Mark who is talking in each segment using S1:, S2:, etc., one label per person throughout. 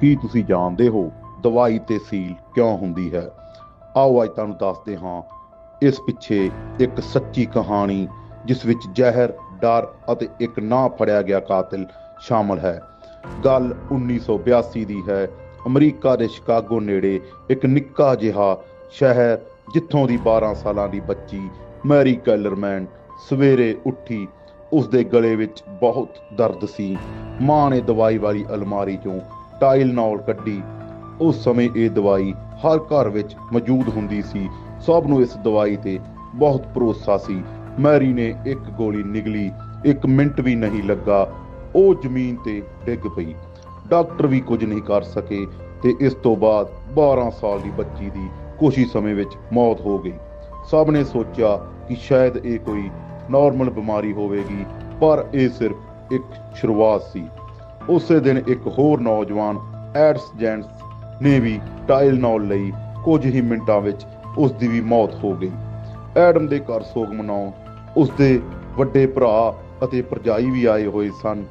S1: ਕੀ ਤੁਸੀਂ ਜਾਣਦੇ ਹੋ ਦਵਾਈ ਤੇ ਸੀਲ ਕਿਉਂ ਹੁੰਦੀ ਹੈ? ਆਓ ਅੱਜ ਤੁਹਾਨੂੰ ਦੱਸਦੇ ਹਾਂ। ਇਸ ਪਿੱਛੇ ਇੱਕ ਸੱਚੀ ਕਹਾਣੀ, ਜਿਸ ਵਿੱਚ ਜ਼ਹਿਰ, ਡਰ ਅਤੇ ਇੱਕ ਨਾ ਫੜਿਆ ਗਿਆ ਕਾਤਿਲ ਸ਼ਾਮਲ ਹੈ। ਗੱਲ 1982 ਦੀ ਹੈ। ਅਮਰੀਕਾ ਦੇ ਸ਼ਿਕਾਗੋ ਨੇੜੇ ਇੱਕ ਨਿੱਕਾ ਜਿਹਾ ਸ਼ਹਿਰ, ਜਿੱਥੋਂ ਦੀ 12 ਸਾਲਾਂ ਦੀ ਬੱਚੀ ਮੈਰੀ ਕੈਲਰਮੈਨ ਸਵੇਰੇ ਉੱਠੀ। ਉਸ ਦੇ ਗਲੇ ਵਿੱਚ ਬਹੁਤ ਦਰਦ ਸੀ। ਮਾਂ ਨੇ ਦਵਾਈ ਵਾਲੀ ਅਲਮਾਰੀ ਚੋਂ ਟਾਈਲਨੌਲ ਕੱਢੀ। ਉਸ ਸਮੇਂ ਇਹ ਦਵਾਈ ਹਰ ਘਰ ਵਿੱਚ ਮੌਜੂਦ ਹੁੰਦੀ ਸੀ। ਸਭ ਨੂੰ ਇਸ ਦਵਾਈ ਤੇ ਬਹੁਤ ਭਰੋਸਾ ਸੀ। ਮੈਰੀ ਨੇ ਇੱਕ ਗੋਲੀ ਨਿਗਲੀ, ਇੱਕ ਮਿੰਟ ਵੀ ਨਹੀਂ ਲੱਗਾ। ਉਹ ਜ਼ਮੀਨ ਤੇ ਡਿੱਗ ਪਈ। ਡਾਕਟਰ ਵੀ ਕੁਝ ਨਹੀਂ ਕਰ ਸਕੇ ਤੇ ਇਸ ਤੋਂ ਬਾਅਦ 12 ਸਾਲ ਦੀ ਬੱਚੀ ਦੀ ਕੁਝ ਹੀ ਸਮੇਂ ਵਿੱਚ ਮੌਤ ਹੋ ਗਈ। ਸਭ ਨੇ ਸੋਚਿਆ ਕਿ ਸ਼ਾਇਦ ਇਹ ਕੋਈ ਨਾਰਮਲ ਬਿਮਾਰੀ ਹੋਵੇਗੀ, ਪਰ ਇਹ ਸਿਰਫ ਇੱਕ ਸ਼ੁਰੂਆਤ ਸੀ। ਉਸੇ ਦਿਨ ਇੱਕ ਹੋਰ ਨੌਜਵਾਨ, ਐਡਸ ਜੈਂਟਸ, ਨੇ ਵੀ ਟਾਈਲਨੌਲ ਲਈ ਕੁਝ ਹੀ ਮਿੰਟਾਂ ਵਿੱਚ ਉਸ ਦੀ ਵੀ ਮੌਤ ਹੋ ਗਈ। ਐਡਮ ਦੇ ਘਰ ਸੋਗ ਮਨਾਉਣ ਉਸ ਦੇ ਵੱਡੇ ਭਰਾ ਅਤੇ ਭਰਜਾਈ ਵੀ ਆਏ ਹੋਏ ਸਨ।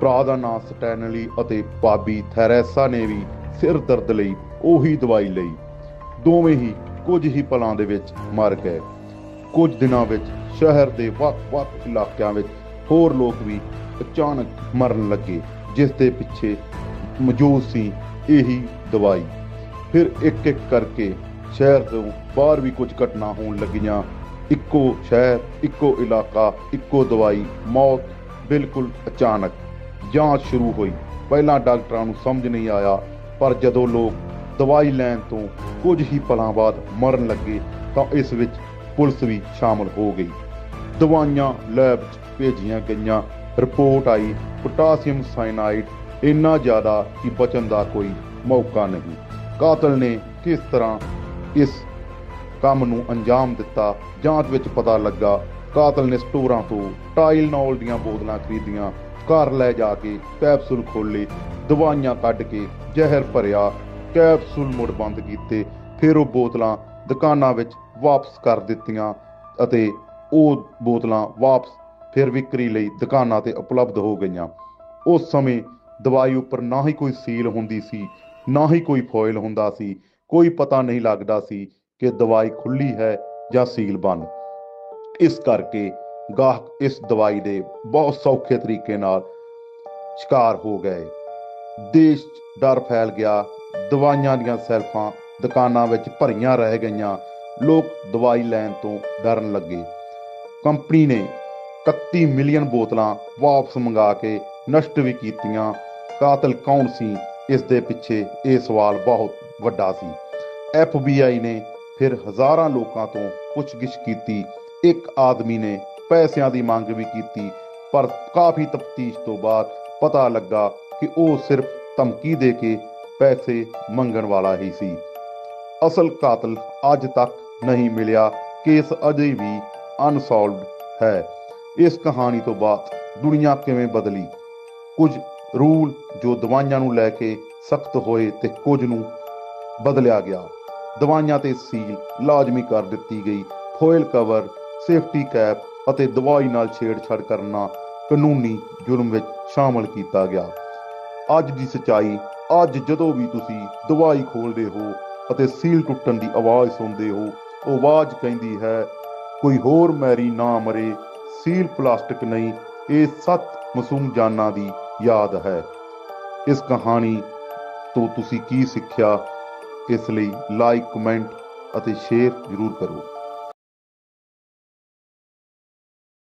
S1: ਭਰਾ ਦਾ ਨਾਮ ਸਟੈਨਲੀ ਅਤੇ ਭਾਬੀ ਥੈਰੇਸਾ ਨੇ ਵੀ ਸਿਰ ਦਰਦ ਲਈ ਉਹੀ ਦਵਾਈ ਲਈ। ਦੋਵੇਂ ਹੀ ਕੁਝ ਹੀ ਪਲਾਂ ਦੇ ਵਿੱਚ ਮਰ ਗਏ। ਕੁਝ ਦਿਨਾਂ ਵਿੱਚ ਸ਼ਹਿਰ ਦੇ ਵੱਖ-ਵੱਖ ਇਲਾਕਿਆਂ ਵਿੱਚ ਹੋਰ ਲੋਕ ਵੀ ਅਚਾਨਕ ਮਰਨ ਲੱਗੇ। ਜਿਸ ਦੇ ਪਿੱਛੇ ਮੌਜੂਦ ਸੀ ਇਹੀ ਦਵਾਈ। ਫਿਰ ਇੱਕ ਇੱਕ ਕਰਕੇ ਸ਼ਹਿਰ ਤੋਂ ਬਾਹਰ ਵੀ ਕੁਝ ਘਟਨਾ ਹੋਣ ਲੱਗੀਆਂ। ਇੱਕੋ ਸ਼ਹਿਰ, ਇੱਕੋ ਇਲਾਕਾ, ਇੱਕੋ ਦਵਾਈ, ਮੌਤ ਬਿਲਕੁਲ ਅਚਾਨਕ ਜਾਂਚ ਸ਼ੁਰੂ ਹੋਈ। ਪਹਿਲਾਂ ਡਾਕਟਰਾਂ ਨੂੰ ਸਮਝ ਨਹੀਂ ਆਇਆ, ਪਰ ਜਦੋਂ ਲੋਕ ਦਵਾਈ ਲੈਣ ਤੋਂ ਕੁਝ ਹੀ ਪਲਾਂ ਬਾਅਦ ਮਰਨ ਲੱਗੇ, ਤਾਂ ਇਸ ਵਿੱਚ ਪੁਲਿਸ ਵੀ ਸ਼ਾਮਲ ਹੋ ਗਈ। ਦਵਾਈਆਂ ਲੈਬ 'ਚ ਭੇਜੀਆਂ ਗਈਆਂ। ਰਿਪੋਰਟ ਆਈ ਪੋਟਾਸੀਅਮ ਸਾਇਨਾਈਡ ਇੰਨਾ ਜ਼ਿਆਦਾ ਕਿ ਬਚਣ ਦਾ ਕੋਈ ਮੌਕਾ ਨਹੀਂ। ਕਾਤਲ ਨੇ ਕਿਸ ਤਰ੍ਹਾਂ ਇਸ ਕੰਮ ਨੂੰ ਅੰਜਾਮ ਦਿੱਤਾ, ਜਾਂਚ ਵਿੱਚ ਪਤਾ ਲੱਗਾ, ਕਾਤਲ ਨੇ ਸਟੋਰਾਂ ਤੋਂ ਟਾਈਲ ਟਾਈਲਨੌਲ ਦੀਆਂ ਬੋਤਲਾਂ ਖਰੀਦੀਆਂ, ਘਰ ਲੈ ਜਾ ਕੇ ਕੈਪਸੂਲ ਖੋਲੇ ਦਵਾਈਆਂ ਕੱਢ ਕੇ ਜ਼ਹਿਰ ਭਰਿਆ, ਕੈਪਸੂਲ ਮੁੜ ਬੰਦ ਕੀਤੇ, ਫਿਰ ਉਹ ਬੋਤਲਾਂ ਦੁਕਾਨਾਂ ਵਿੱਚ ਵਾਪਸ ਕਰ ਦਿੱਤੀਆਂ ਅਤੇ ਉਹ ਬੋਤਲਾਂ ਵਾਪਸ ਫਿਰ ਵਿਕਰੀ ਲਈ ਦੁਕਾਨਾਂ ਤੇ ਉਪਲਬਧ ਹੋ ਗਈਆਂ। ਉਸ ਸਮੇਂ ਦਵਾਈ ਉੱਪਰ ਨਾ ਹੀ ਕੋਈ ਸੀਲ ਹੁੰਦੀ ਸੀ, ਨਾ ਹੀ ਕੋਈ ਫੋਇਲ ਹੁੰਦਾ ਸੀ। ਕੋਈ ਪਤਾ ਨਹੀਂ ਲੱਗਦਾ ਸੀ ਕਿ ਦਵਾਈ ਖੁੱਲੀ ਹੈ ਜਾਂ ਸੀਲ ਬੰਦ ਇਸ ਕਰਕੇ ਗਾਹਕ ਇਸ ਦਵਾਈ ਦੇ ਬਹੁਤ ਸੌਖੇ ਤਰੀਕੇ ਨਾਲ ਸ਼ਿਕਾਰ ਹੋ ਗਏ। ਦੇਸ਼ 'ਚ ਡਰ ਫੈਲ ਗਿਆ। ਦਵਾਈਆਂ ਦੀਆਂ ਸੈਲਫਾਂ ਦੁਕਾਨਾਂ ਵਿੱਚ ਭਰੀਆਂ ਰਹਿ ਗਈਆਂ। ਲੋਕ ਦਵਾਈ ਲੈਣ ਤੋਂ ਡਰਨ ਲੱਗੇ। ਕੰਪਨੀ ਨੇ 31 ਮਿਲੀਅਨ ਬੋਤਲਾਂ ਵਾਪਸ ਮੰਗਾ ਕੇ ਨਸ਼ਟ ਵੀ ਕੀਤੀਆਂ। ਕਾਤਲ ਕੌਣ ਸੀ? ਇਸ ਦੇ ਪਿੱਛੇ ਇਹ ਸਵਾਲ ਬਹੁਤ ਵੱਡਾ ਸੀ। FBI ਨੇ ਫਿਰ ਹਜ਼ਾਰਾਂ ਲੋਕਾਂ ਤੋਂ ਪੁੱਛਗਿੱਛ ਕੀਤੀ। ਇੱਕ ਆਦਮੀ ਨੇ ਪੈਸਿਆਂ ਦੀ ਮੰਗ ਵੀ ਕੀਤੀ, ਪਰ ਕਾਫੀ ਤਫਤੀਸ਼ ਤੋਂ ਬਾਅਦ ਪਤਾ ਲੱਗਾ ਕਿ ਉਹ ਸਿਰਫ ਧਮਕੀ ਦੇ ਕੇ ਪੈਸੇ ਮੰਗਣ ਵਾਲਾ ਹੀ ਸੀ। ਅਸਲ ਕਾਤਲ ਅੱਜ ਤੱਕ ਨਹੀਂ ਮਿਲਿਆ। ਕੇਸ ਅਜੇ ਵੀ ਅਨਸੋਲਵਡ ਹੈ। ਇਸ ਕਹਾਣੀ ਤੋਂ ਬਾਅਦ ਦੁਨੀਆ ਕਿਵੇਂ ਬਦਲੀ? ਕੁਝ ਰੂਲ ਜੋ ਦਵਾਈਆਂ ਨੂੰ ਲੈ ਕੇ ਸਖਤ ਹੋਏ ਤੇ ਕੁਝ ਨੂੰ ਬਦਲਿਆ ਗਿਆ। ਦਵਾਈਆਂ ਤੇ ਸੀਲ ਲਾਜ਼ਮੀ ਕਰ ਦਿੱਤੀ ਗਈ। ਫੋਇਲ ਕਵਰ, ਸੇਫਟੀ ਕੈਪ ਅਤੇ ਦਵਾਈ ਨਾਲ ਛੇੜਛਾੜ ਕਰਨਾ ਕਾਨੂੰਨੀ ਜੁਰਮ ਵਿੱਚ ਸ਼ਾਮਲ ਕੀਤਾ ਗਿਆ। ਅੱਜ ਦੀ ਸਚਾਈ, ਅੱਜ ਜਦੋਂ ਵੀ ਤੁਸੀਂ ਦਵਾਈ ਖੋਲਦੇ ਹੋ ਅਤੇ ਸੀਲ ਟੁੱਟਣ ਦੀ ਆਵਾਜ਼ ਸੁਣਦੇ ਹੋ, ਉਹ ਆਵਾਜ਼ ਕਹਿੰਦੀ ਹੈ, ਕੋਈ ਹੋਰ ਮੈਰੀ ਨਾ ਮਰੇ ਸੀਲ ਪਲਾਸਟਿਕ ਨਹੀਂ, ਇਹ ਸੱਤ ਮਾਸੂਮ ਜਾਨਾਂ ਦੀ ਯਾਦ ਹੈ। ਇਸ ਕਹਾਣੀ ਤੋਂ ਤੁਸੀਂ ਕੀ ਸਿੱਖਿਆ? ਇਸ ਲਈ ਲਾਈਕ ਕਮੈਂਟ ਅਤੇ ਸ਼ੇਅਰ ਜ਼ਰੂਰ ਕਰੋ।